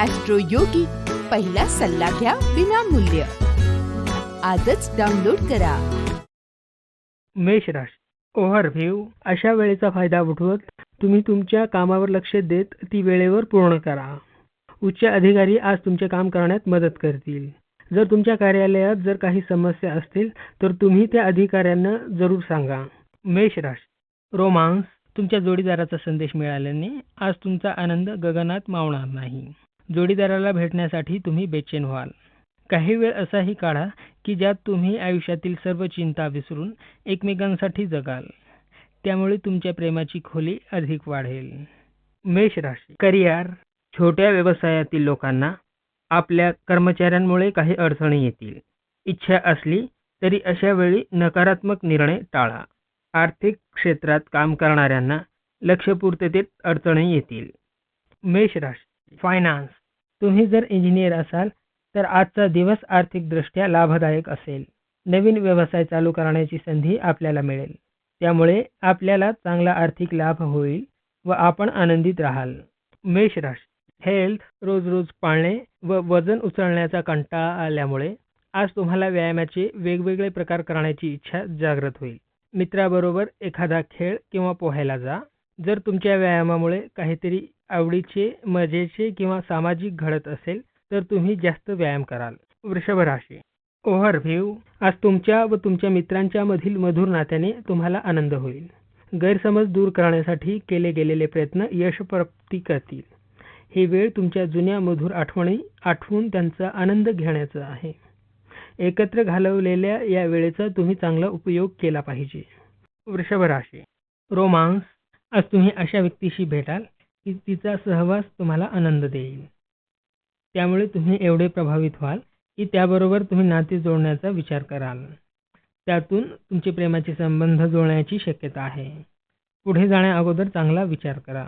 Austro योगी पहिला सल्ला घ्या विनामूल्य. आजच डाउनलोड करा. मेष राशी. ओव्हरव्ह्यू अशा वेळेचा फायदा उठवत तुम्ही तुमच्या कामावर लक्ष देत ती वेळेवर पूर्ण करा. उच्च अधिकारी आज तुमचे काम करण्यात मदत करतील. जर तुमच्या कार्यालयात जर काही समस्या असतील तर तुम्ही त्या अधिकाऱ्यांना जरूर सांगा. मेष राशी. रोमांस. तुमच्या जोडीदाराचा संदेश मिळाल्याने आज तुमचा आनंद गगनात मावणार नाही. जोडीदाराला भेटण्यासाठी तुम्ही बेचैन व्हाल. काही वेळ असाही काढा की ज्यात तुम्ही आयुष्यातील सर्व चिंता विसरून एकमेकांसाठी जगाल. त्यामुळे तुमच्या प्रेमाची खोली अधिक वाढेल. मेष राशी. करिअर. छोट्या व्यवसायातील लोकांना आपल्या कर्मचाऱ्यांमुळे काही अडचणी येतील. इच्छा असली तरी अशा वेळी नकारात्मक निर्णय टाळा. आर्थिक क्षेत्रात काम करणाऱ्यांना लक्षपूर्ततेत अडचणी येतील. मेष राशी. फायनान्स तुम्ही जर इंजिनियर असाल तर आजचा दिवस आर्थिकदृष्ट्या लाभदायक असेल. नवीन व्यवसाय चालू करण्याची संधी आपल्याला मिळेल. त्यामुळे आपल्याला चांगला आर्थिक लाभ होईल व आपण आनंदित राहाल. मेष राशी. हेल्थ रोज रोज पाळणे व वजन उचलण्याचा कंटाळा आल्यामुळे आज तुम्हाला व्यायामाचे वेगवेगळे प्रकार करण्याची इच्छा जागृत होईल. मित्राबरोबर एखादा खेळ किंवा पोहायला जा. जर तुमच्या व्यायामामुळे काहीतरी आवडीचे मजेचे किंवा सामाजिक घडत असेल तर तुम्ही जास्त व्यायाम कराल. वृषभ राशी. ओव्हरव्ह्यू आज तुमच्या व तुमच्या मित्रांच्या मधील मधुर नात्याने तुम्हाला आनंद होईल. गैरसमज दूर करण्यासाठी केले गेलेले प्रयत्न यशप्राप्ती करतील. ही वेळ तुमच्या जुन्या मधुर आठवणी आठवून त्यांचा आनंद घेण्याचा आहे. एकत्र घालवलेल्या या वेळेचा तुम्ही चांगला उपयोग केला पाहिजे. वृषभ राशी. रोमांस. आज तुम्ही अशा व्यक्तीशी भेटाल की तिचा सहवास तुम्हाला आनंद देईल. त्यामुळे तुम्ही एवढे प्रभावित व्हाल की त्याबरोबर तुम्ही नाते जोडण्याचा विचार कराल. त्यातून तुमचे प्रेमाचे संबंध जुळण्याची शक्यता आहे. पुढे जाण्या अगोदर चांगला विचार करा.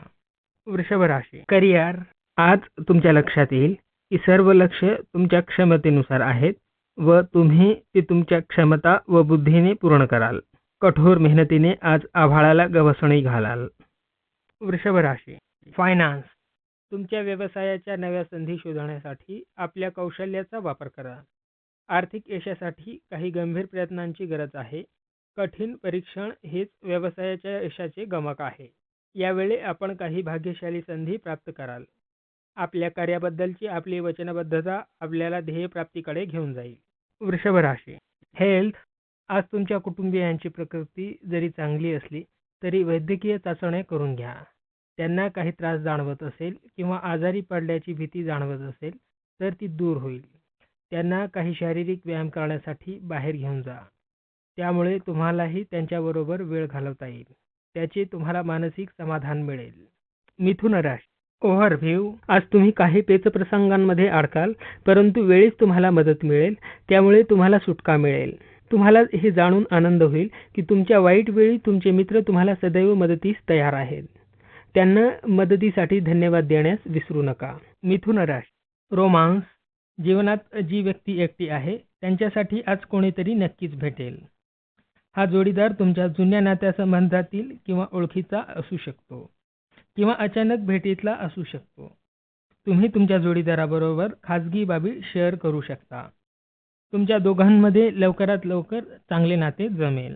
वृषभ राशी. करिअर. आज तुमच्या लक्षात येईल की सर्व लक्ष तुमच्या क्षमतेनुसार आहेत व तुम्ही ते तुमच्या क्षमता व बुद्धीने पूर्ण कराल. कठोर मेहनतीने आज आभाळाला गवसणी घालाल. वृषभ राशी. फायनान्स तुमच्या व्यवसायाच्या नव्या संधी शोधण्यासाठी आपल्या कौशल्याचा वापर करा. आर्थिक यशासाठी काही गंभीर प्रयत्नांची गरज आहे. कठीण परीक्षण हेच व्यवसायाच्या यशाचे गमक आहे. यावेळी आपण काही भाग्यशाली संधी प्राप्त कराल. आपल्या कार्याबद्दलची आपली वचनबद्धता आपल्याला ध्येयप्राप्तीकडे घेऊन जाईल. वृषभ राशी. हेल्थ आज तुमच्या कुटुंबियांची प्रकृती जरी चांगली असली तरी वैद्यकीय चाचण्या करून घ्या. त्यांना काही त्रास जाणवत असेल किंवा आजारी पडल्याची भीती जाणवत असेल तर ती दूर होईल. त्यांना काही शारीरिक व्यायाम करण्यासाठी बाहेर घेऊन जा. त्यामुळे तुम्हालाही त्यांच्याबरोबर वेळ घालवता येईल. त्याचे तुम्हाला मानसिक समाधान मिळेल. मिथुन राशी ओव्हरव्ह्यू आज तुम्ही काही पेचप्रसंगांमध्ये अडकाल परंतु वेळीच तुम्हाला मदत मिळेल. त्यामुळे तुम्हाला सुटका मिळेल. तुम्हाला हे जाणून आनंद होईल की तुमच्या वाईट वेळी तुमचे मित्र तुम्हाला सदैव मदतीस तयार आहेत. त्यांना मदतीसाठी धन्यवाद देण्यास विसरू नका. मिथुन राशी रोमांस जीवनात जी व्यक्ती एकटी आहे त्यांच्यासाठी आज कोणीतरी नक्कीच भेटेल. हा जोडीदार तुमच्या जुन्या नात्यासंबंधातील किंवा ओळखीचा असू शकतो किंवा अचानक भेटीतला असू शकतो. तुम्ही तुमच्या जोडीदाराबरोबर खाजगी बाबी शेअर करू शकता. तुमच्या दोघांमध्ये लवकरात लवकर चांगले नाते जमेल.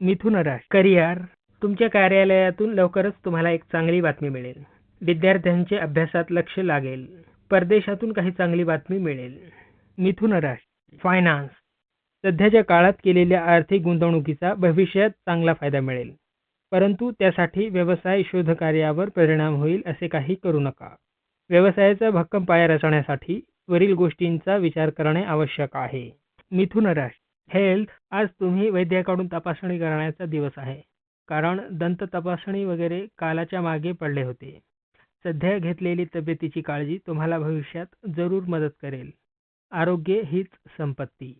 मिथुन राशी करिअर तुमच्या कार्यालयातून लवकरच तुम्हाला एक चांगली बातमी मिळेल. विद्यार्थ्यांचे अभ्यासात लक्ष लागेल. परदेशातून काही चांगली बातमी मिळेल. मिथुन राशी फायनान्स सध्याच्या काळात केलेल्या आर्थिक गुंतवणुकीचा भविष्यात चांगला फायदा मिळेल. परंतु त्यासाठी व्यवसाय शोधकार्यावर परिणाम होईल असे काही करू नका. व्यवसायाचा भक्कम पाया रचण्यासाठी वरील गोष्टींचा विचार करणे आवश्यक आहे. मिथुन राशी हेल्थ आज तुम्ही वैद्याकडून तपासणी करण्याचा दिवस आहे. कारण दंत तपासणी वगैरे कालाच्या मागे पडले होते. सध्या घेतलेली तब्येतीची काळजी तुम्हाला भविष्यात जरूर मदत करेल. आरोग्य हीच संपत्ती.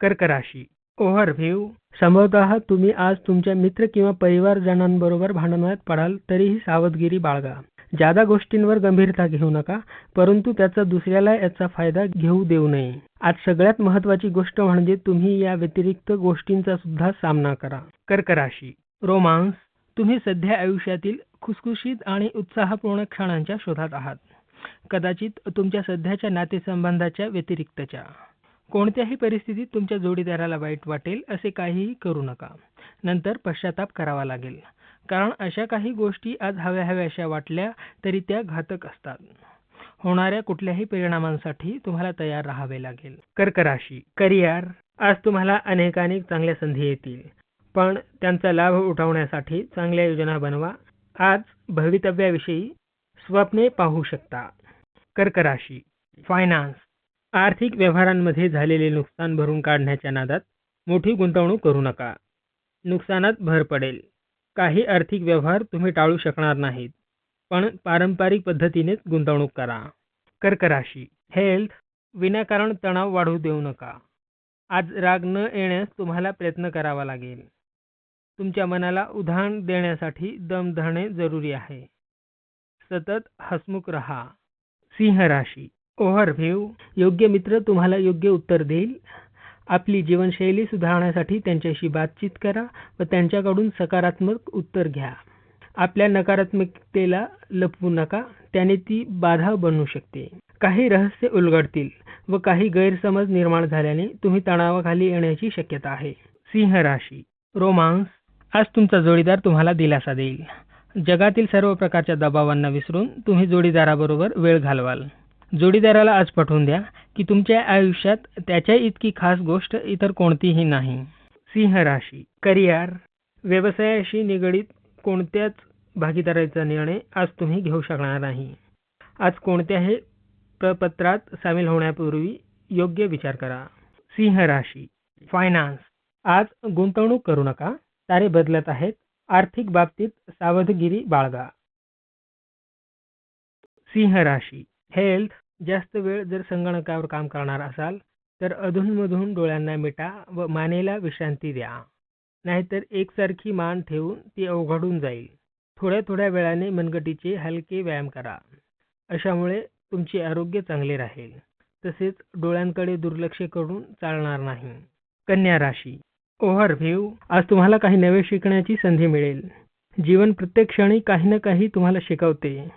कर्क राशी ओव्हरव्ह्यू संभवतः तुम्ही आज तुमच्या मित्र किंवा परिवारजनांबरोबर भांडणात पडाल तरीही सावधगिरी बाळगा. जादा गोष्टींवर गंभीरता घेऊ नका परंतु त्याचा दुसऱ्याला याचा फायदा घेऊ देऊ नये. आज सगळ्यात महत्वाची गोष्ट म्हणजे तुम्ही या व्यतिरिक्त गोष्टींचा सुद्धा सामना करा. कर्क राशी रोमांस तुम्ही सध्या आयुष्यातील खुसखुशीत आणि उत्साहपूर्ण क्षणांच्या शोधात आहात. कदाचित तुमच्या सध्याच्या नातेसंबंधाच्या व्यतिरिक्तच्या. कोणत्याही परिस्थितीत तुमच्या जोडीदाराला वाईट वाटेल असे काहीही करू नका. नंतर पश्चाताप करावा लागेल. कारण अशा काही गोष्टी आज हव्या हव्याशा वाटल्या तरी त्या घातक असतात. होणाऱ्या कुठल्याही परिणामांसाठी तुम्हाला तयार राहावे लागेल. कर्क राशी करिअर. आज तुम्हाला अनेकानेक चांगल्या संधी येतील. पण त्यांचा लाभ उठवण्यासाठी चांगल्या योजना बनवा. आज भवितव्याविषयी स्वप्ने पाहू शकता. कर्क राशी फायनान्स आर्थिक व्यवहारांमध्ये झालेले नुकसान भरून काढण्याच्या नादात मोठी गुंतवणूक करू नका. नुकसानात भर पडेल. काही आर्थिक व्यवहार तुम्ही टाळू शकणार नाहीत. पण पारंपरिक पद्धतीनेच गुंतवणूक करा. कर्क राशी हेल्थ विनाकारण तणाव वाढू देऊ नका. आज राग न येण्यास तुम्हाला प्रयत्न करावा लागेल. तुमच्या मनाला उधाण देण्यासाठी दम धरणे जरुरी आहे. सतत हसमुख रहा. सिंह राशी. ओव्हरव्ह्यू योग्य मित्र तुम्हाला योग्य उत्तर देईल. आपली जीवनशैली सुधारण्यासाठी त्यांच्याशी बातचीत करा व त्यांच्याकडून सकारात्मक उत्तर घ्या. आपल्या नकारात्मकतेला लपवू नका. त्याने ती बाधा बनू शकते. काही रहस्य उलगडतील व काही गैरसमज निर्माण झाल्याने तुम्ही तणावाखाली येण्याची शक्यता आहे. सिंह राशी. रोमांस. आज तुमचा जोडीदार तुम्हाला दिलासा देईल. जगातील सर्व प्रकारच्या दबावांना विसरून तुम्ही जोडीदाराबरोबर वेळ घालवाल. जोडीदाराला आज पटवून द्या की तुमच्या आयुष्यात त्याच्या इतकी खास गोष्ट इतर कोणतीही नाही. सिंह राशी करिअर व्यवसायाशी निगडीत कोणत्याच भागीदाराचा निर्णय आज तुम्ही घेऊ शकणार नाही. आज कोणत्याही प्रपत्रात सामील होण्यापूर्वी योग्य विचार करा. सिंह राशी फायनान्स आज गुंतवणूक करू नका. तारे बदलत आहेत. आर्थिक बाबतीत सावधगिरी बाळगा. सिंह राशी. हेल्थ जास्त वेळ जर संगणकावर काम करणार असाल तर अधूनमधून डोळ्यांना मिटा व मानेला विश्रांती द्या. नाहीतर एकसारखी मान ठेवून ती अवघडून जाईल. थोड्या थोड्या वेळाने मनगटीचे हलके व्यायाम करा. अशामुळे तुमचे आरोग्य चांगले राहील. तसेच डोळ्यांकडे दुर्लक्ष करून चालणार नाही. कन्या राशी. ओव्हरव्ह्यू. आज तुम्हाला काही नवे शिकण्याची संधी मिळेल. जीवन प्रत्येक क्षणी काही ना काही तुम्हाला शिकवते.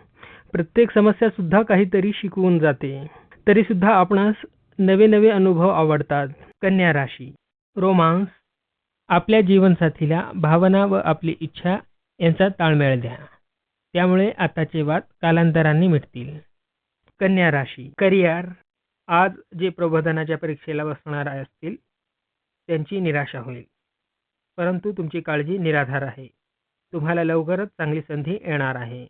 प्रत्येक समस्या सुद्धा काहीतरी शिकवून जाते. तरी सुद्धा आपणास नवे नवे अनुभव आवडतात. कन्या राशी. रोमांस. आपल्या जीवनसाथीला भावना व आपली इच्छा यांचा ताळमेळ द्या. त्यामुळे आताचे वाद कालांतराने मिटतील. कन्या राशी. करिअर. आज जे प्रबोधनाच्या परीक्षेला बसणार असतील त्यांची निराशा होईल. परंतु तुमची काळजी निराधार आहे. तुम्हाला लवकरच चांगली संधी येणार आहे.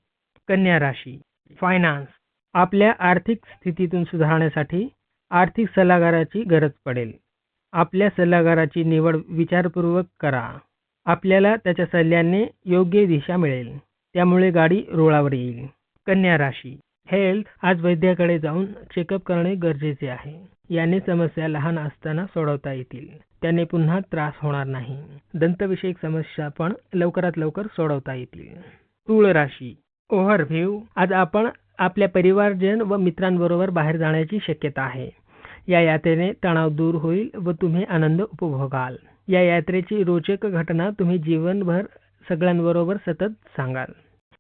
कन्या राशी फायनान्स आपल्या आर्थिक स्थितीतून सुधारण्यासाठी आर्थिक सल्लागाराची गरज पडेल. आपल्या सल्लागाराची निवड विचारपूर्वक करा. आपल्याला त्याच्या सल्ल्याने योग्य दिशा मिळेल. त्यामुळे गाडी रुळावर येईल. कन्या राशी हेल्थ आज वैद्याकडे जाऊन चेकअप करणे गरजेचे आहे. याने समस्या लहान असताना सोडवता येतील. त्याने पुन्हा त्रास होणार नाही. दंतविषयक समस्या पण लवकरात लवकर सोडवता येतील. तुळ राशी. ओव्हरव्ह्यू. आज आपण आपल्या परिवारजन व मित्रांबरोबर बाहेर जाण्याची शक्यता आहे. या यात्रेने तणाव दूर होईल व तुम्ही आनंद उपभोगाल. या यात्रेची रोचक घटना तुम्ही जीवनभर सगळ्यांबरोबर सतत सांगाल.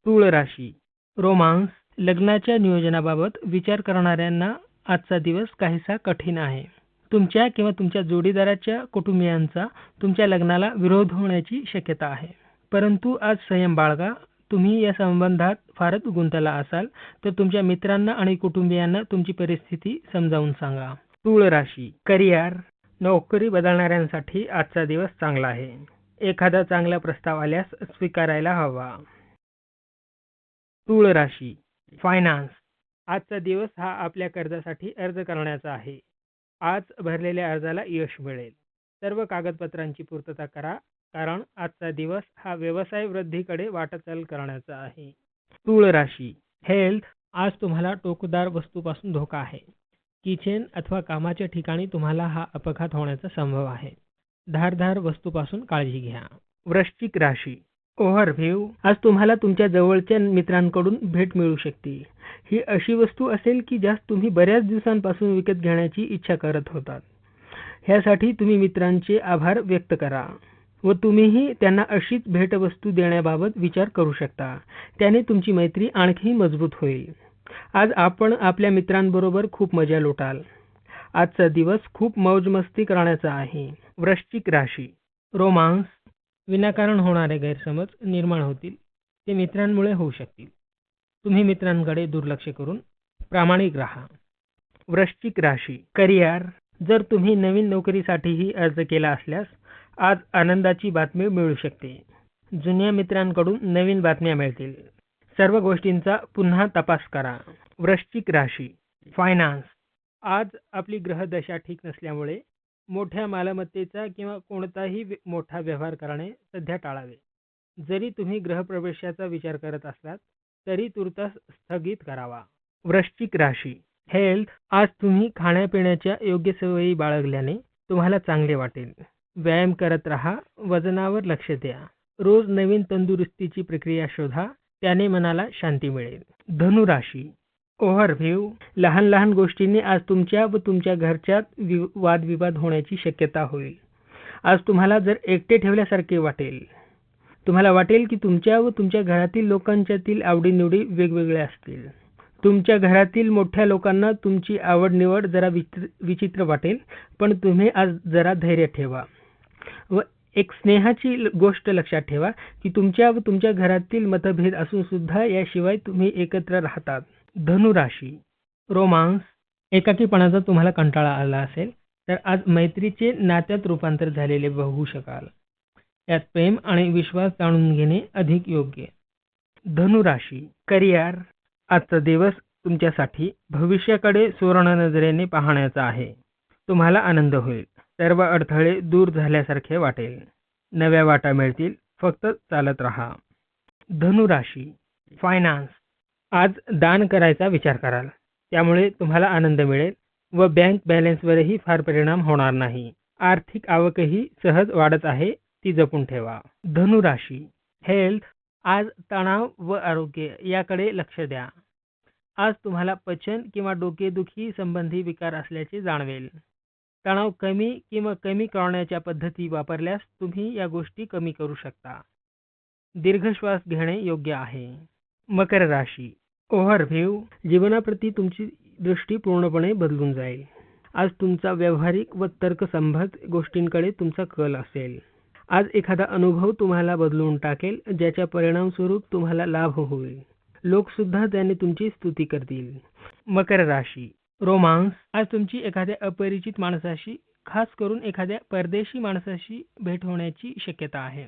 तुळ राशी. रोमांस. लग्नाच्या नियोजनाबाबत विचार करणाऱ्यांना आजचा दिवस काहीसा कठीण आहे. तुमच्या किंवा तुमच्या जोडीदाराच्या कुटुंबियांचा तुमच्या लग्नाला विरोध होण्याची शक्यता आहे. परंतु आज संयम बाळगा. तुम्ही या संबंधात फारच गुंतला असाल तर तुमच्या मित्रांना आणि कुटुंबियांना तुमची परिस्थिती समजावून सांगा. तूळ राशी करिअर नोकरी बदलणाऱ्यांसाठी आजचा दिवस चांगला आहे. एखादा चांगला प्रस्ताव आल्यास स्वीकारायला हवा. तूळ राशी फायनान्स आजचा दिवस हा आपल्या कर्जासाठी अर्ज करण्याचा आहे. आज भरलेल्या अर्जाला यश मिळेल. सर्व कागदपत्रांची पूर्तता करा कारण आजचा दिवस हा व्यवसाय वृद्धीकडे वाटचाल करण्याचा आहे. तूळ राशी. हेल्थ आज तुम्हाला टोकदार वस्तूपासून धोका आहे. किचन अथवा कामाच्या ठिकाणी तुम्हाला हा अपघात होण्याचा संभव आहे. धारधार वस्तूपासून काळजी घ्या. वृश्चिक राशी. ओव्हरव्ह्यू. आज तुम्हाला तुमच्या जवळच्या मित्रांकडून भेट मिळू शकते. ही अशी वस्तू असेल की ज्यास तुम्ही बऱ्याच दिवसांपासून विकत घेण्याची इच्छा करत होतात. ह्यासाठी तुम्ही मित्रांचे आभार व्यक्त करा व तुम्हीही त्यांना अशीच भेटवस्तू देण्याबाबत विचार करू शकता. त्याने तुमची मैत्री आणखी मजबूत होईल. आज आपण आपल्या मित्रांबरोबर खूप मजा लुटाल. आजचा दिवस खूप मौजमस्ती करण्याचा आहे. वृश्चिक राशी. रोमांस. विनाकारण होणारे गैरसमज निर्माण होतील. ते मित्रांमुळे होऊ शकतील. तुम्ही मित्रांकडे दुर्लक्ष करून प्रामाणिक राहा. वृश्चिक राशी करिअर. जर तुम्ही नवीन नोकरीसाठीही अर्ज केला असल्यास आज आनंदाची बातमी मिळू शकते. जुन्या मित्रांकडून नवीन बातम्या मिळतील. सर्व गोष्टींचा पुन्हा तपास करा. वृश्चिक राशी फायनान्स आज आपली ग्रहदशा ठीक नसल्यामुळे मोठ्या मालमत्तेचा किंवा कोणताही व्य- मोठा व्यवहार करणे सध्या टाळावे. जरी तुम्ही गृहप्रवेशाचा विचार करत असलात तरी तुर्तास स्थगित करावा. वृश्चिक राशी. हेल्थ आज तुम्ही खाण्यापिण्याच्या योग्य सवयी बाळगल्याने तुम्हाला चांगले वाटेल. व्यायाम करत राहा वजनावर लक्ष द्या. रोज नवीन तंदुरुस्तीची प्रक्रिया शोधा त्याने मनाला शांती मिळेल. धनुराशी. ओव्हरव्ह्यू. लहान लहान गोष्टींनी आज तुमच्या व तुमच्या घरच्यात वि वादविवाद होण्याची शक्यता होईल. आज तुम्हाला जर एकटे ठेवल्यासारखे वाटेल. तुम्हाला वाटेल की तुमच्या व तुमच्या घरातील लोकांच्यातील आवडीनिवडी वेगवेगळ्या असतील. तुमच्या घरातील मोठ्या लोकांना तुमची आवडनिवड जरा विचित्र विचित्र वाटेल पण तुम्ही आज जरा धैर्य ठेवा. व एक स्नेहाची ल- गोष्ट लक्षात ठेवा की तुमच्या व तुमच्या घरातील मतभेद असूनसुद्धा याशिवाय तुम्ही एकत्र राहतात. धनुराशी. रोमांस एकाकीपणाचा तुम्हाला कंटाळा आला असेल तर आज मैत्रीचे नात्यात रूपांतर झालेले बघू शकाल. यात प्रेम आणि विश्वास जाणून घेणे अधिक योग्य. धनुराशी करिअर आजचा दिवस तुमच्यासाठी भविष्याकडे सुवर्ण नजरेने पाहण्याचा आहे. तुम्हाला आनंद होईल. सर्व अडथळे दूर झाल्यासारखे वाटेल. नव्या वाटा मिळतील. फक्त चालत राहा. धनुराशी फायनान्स आज दान करायचा विचार कराल. त्यामुळे तुम्हाला आनंद मिळेल व बँक बॅलन्सवरही फार परिणाम होणार नाही. आर्थिक आवकही सहज वाढत आहे ती जपून ठेवा. धनुराशी हेल्थ आज तणाव व आरोग्य याकडे लक्ष द्या. आज तुम्हाला पचन किंवा डोकेदुखी संबंधी विकार असल्याचे जाणवेल. तणाव कमी किंवा कमी करण्याच्या पद्धती वापरल्यास तुम्ही या गोष्टी कमी करू शकता. दीर्घ श्वास घेणे योग्य आहे. मकर राशी ओव्हरव्ह्यू जीवनाप्रती तुमची दृष्टी पूर्णपणे बदलून जाईल. आज तुमचा व्यावहारिक व तर्कसंबंध गोष्टींकडे तुमचा कल असेल. आज एखादा अनुभव तुम्हाला बदलून टाकेल ज्याच्या परिणामस्वरूप तुम्हाला लाभ होईल. लोकसुद्धा त्याने तुमची स्तुती करतील. मकर राशी रोमांस. आज तुमची एखाद्या अपरिचित माणसाशी खास करून एखाद्या परदेशी माणसाशी भेट होण्याची शक्यता आहे.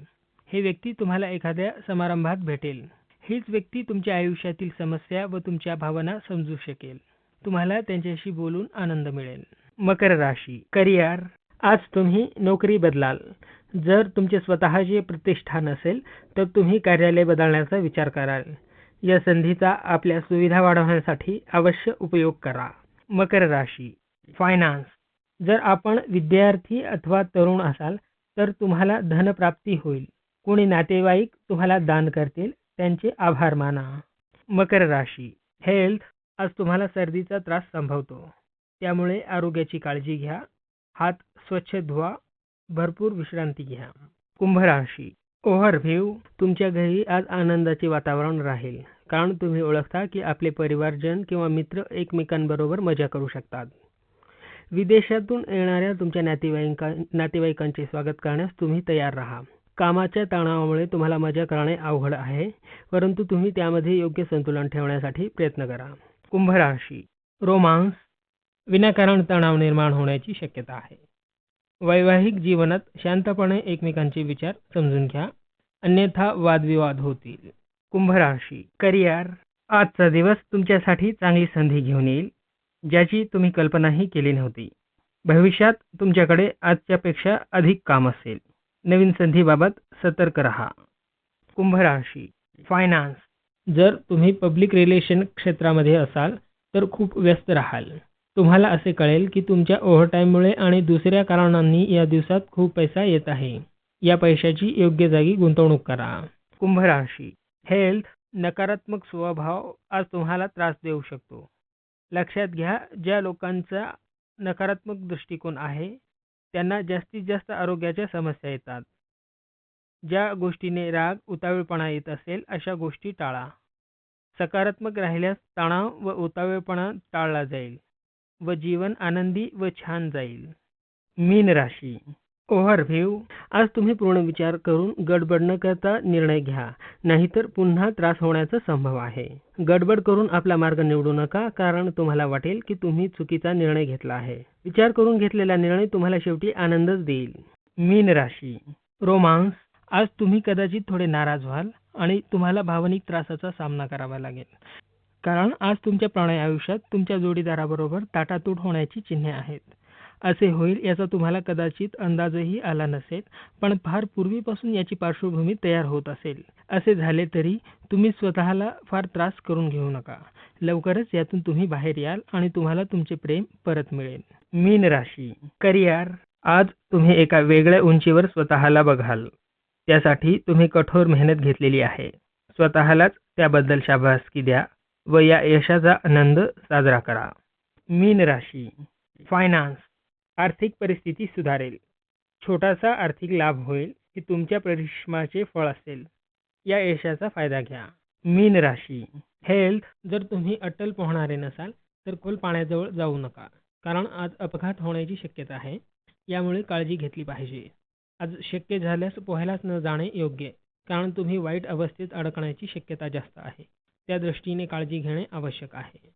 हे व्यक्ती तुम्हाला एखाद्या समारंभात भेटेल. हीच व्यक्ती तुमच्या आयुष्यातील समस्या व तुमच्या भावना समजू शकेल. तुम्हाला त्यांच्याशी बोलून आनंद मिळेल. मकर राशी करिअर. आज तुम्ही नोकरी बदलाल. जर तुमचे स्वतःचे प्रतिष्ठान असेल तर तुम्ही कार्यालय बदलण्याचा विचार कराल. या संधीचा आपल्या सुविधा वाढवण्यासाठी अवश्य उपयोग करा. मकर राशी फायनान्स जर आपण विद्यार्थी अथवा तरुण असाल तर तुम्हाला धनप्राप्ती होईल. कोणी नातेवाईक तुम्हाला दान करतील त्यांचे आभार माना. मकर राशी हेल्थ आज तुम्हाला सर्दीचा त्रास संभवतो. त्यामुळे आरोग्याची काळजी घ्या. हात स्वच्छ धुवा. भरपूर विश्रांती घ्या. कुंभ राशी ओव्हरव्ह्यू तुमच्या घरी आज आनंदाचे वातावरण राहील. कारण तुम्ही ओळखता की आपले परिवारजन किंवा मित्र एकमेकांबरोबर मजा करू शकतात. विदेशातून येणाऱ्या तुमच्या नातेवाईकां नातेवाईकांचे स्वागत करण्यास तुम्ही तयार राहा. कामाच्या तणावामुळे तुम्हाला मजा करणे अवघड आहे परंतु तुम्ही त्यामध्ये योग्य संतुलन ठेवण्यासाठी प्रयत्न करा. कुंभ राशी. रोमांस विनाकारण तणाव निर्माण होण्याची शक्यता आहे. वैवाहिक जीवनात शांतपणे एकमेकांचे विचार समजून घ्या. अन्यथा वादविवाद होतील. कुंभ राशी. करिअर. आजचा दिवस तुमच्यासाठी चांगली संधी घेऊन येईल ज्याची तुम्ही कल्पनाही केली नव्हती. भविष्यात तुमच्याकडे आजच्यापेक्षा अधिक काम असेल. नवीन संधीबाबत सतर्क रहा. कुंभ राशी फायनान्स जर तुम्ही पब्लिक रिलेशन क्षेत्रामध्ये असाल तर खूप व्यस्त राहाल. तुम्हाला असे कळेल की तुमच्या ओव्हरटाईममुळे आणि दुसऱ्या कारणांनी या दिवसात खूप पैसा येत आहे. या पैशाची योग्य जागी गुंतवणूक करा. कुंभ राशी. हेल्थ नकारात्मक स्वभाव आज तुम्हाला त्रास देऊ शकतो. लक्षात घ्या ज्या लोकांचा नकारात्मक दृष्टिकोन आहे त्यांना जास्तीत जास्त आरोग्याच्या समस्या येतात. ज्या गोष्टीने राग उतावीळपणा येत असेल अशा गोष्टी टाळा. सकारात्मक राहिल्यास तणाव व उतावीळपणा टाळला जाईल व जीवन आनंदी व छान जाईल. मीन राशी ओव्हरव्ह्यू आज तुम्ही पूर्ण विचार करून गडबड न करता निर्णय घ्या नाहीतर पुन्हा त्रास होण्याचा संभव आहे. गडबड करून आपला मार्ग निवडू नका कारण तुम्हाला वाटेल की तुम्ही चुकीचा निर्णय घेतला आहे. विचार करून घेतलेला निर्णय तुम्हाला शेवटी आनंदच देईल. मीन राशी. रोमांस. आज तुम्ही कदाचित थोडे नाराज व्हाल आणि तुम्हाला भावनिक त्रासाचा सामना करावा लागेल. कारण आज तुमच्या प्रणय आयुष्यात तुमच्या जोडीदाराबरोबर ताटातूट होण्याची चिन्हे आहेत. असे होईल याचा तुम्हाला कदाचित अंदाजही आला नसेल पण फार पूर्वीपासून याची पार्श्वभूमी तयार होत असेल. असे झाले तरी तुम्ही स्वतःला फार त्रास करून घेऊ नका. लवकरच यातून तुम्ही बाहेर याल आणि तुम्हाला तुमचे प्रेम परत मिळेल. मीन राशी. करिअर. आज तुम्ही एका वेगळ्या उंचीवर स्वतःला बघाल. त्यासाठी तुम्ही कठोर मेहनत घेतलेली आहे. स्वतःलाच त्याबद्दल शाबासकी द्या व या यशाचा आनंद साजरा करा. मीन राशी. फायनान्स. आर्थिक परिस्थिती सुधारेल. छोटासा आर्थिक लाभ होईल की तुमच्या परिश्रमाचे फळ असेल. या यशाचा फायदा घ्या. मीन राशी. हेल्थ जर तुम्ही अटल पोहणारे नसाल तर खोल पाण्याजवळ जाऊ नका. कारण आज अपघात होण्याची शक्यता आहे. यामुळे काळजी घेतली पाहिजे. आज शक्य झाल्यास पोहायलाच न जाणे योग्य कारण तुम्ही वाईट अवस्थेत अडकण्याची शक्यता जास्त आहे. त्या दृष्टीने काळजी घेणे आवश्यक आहे.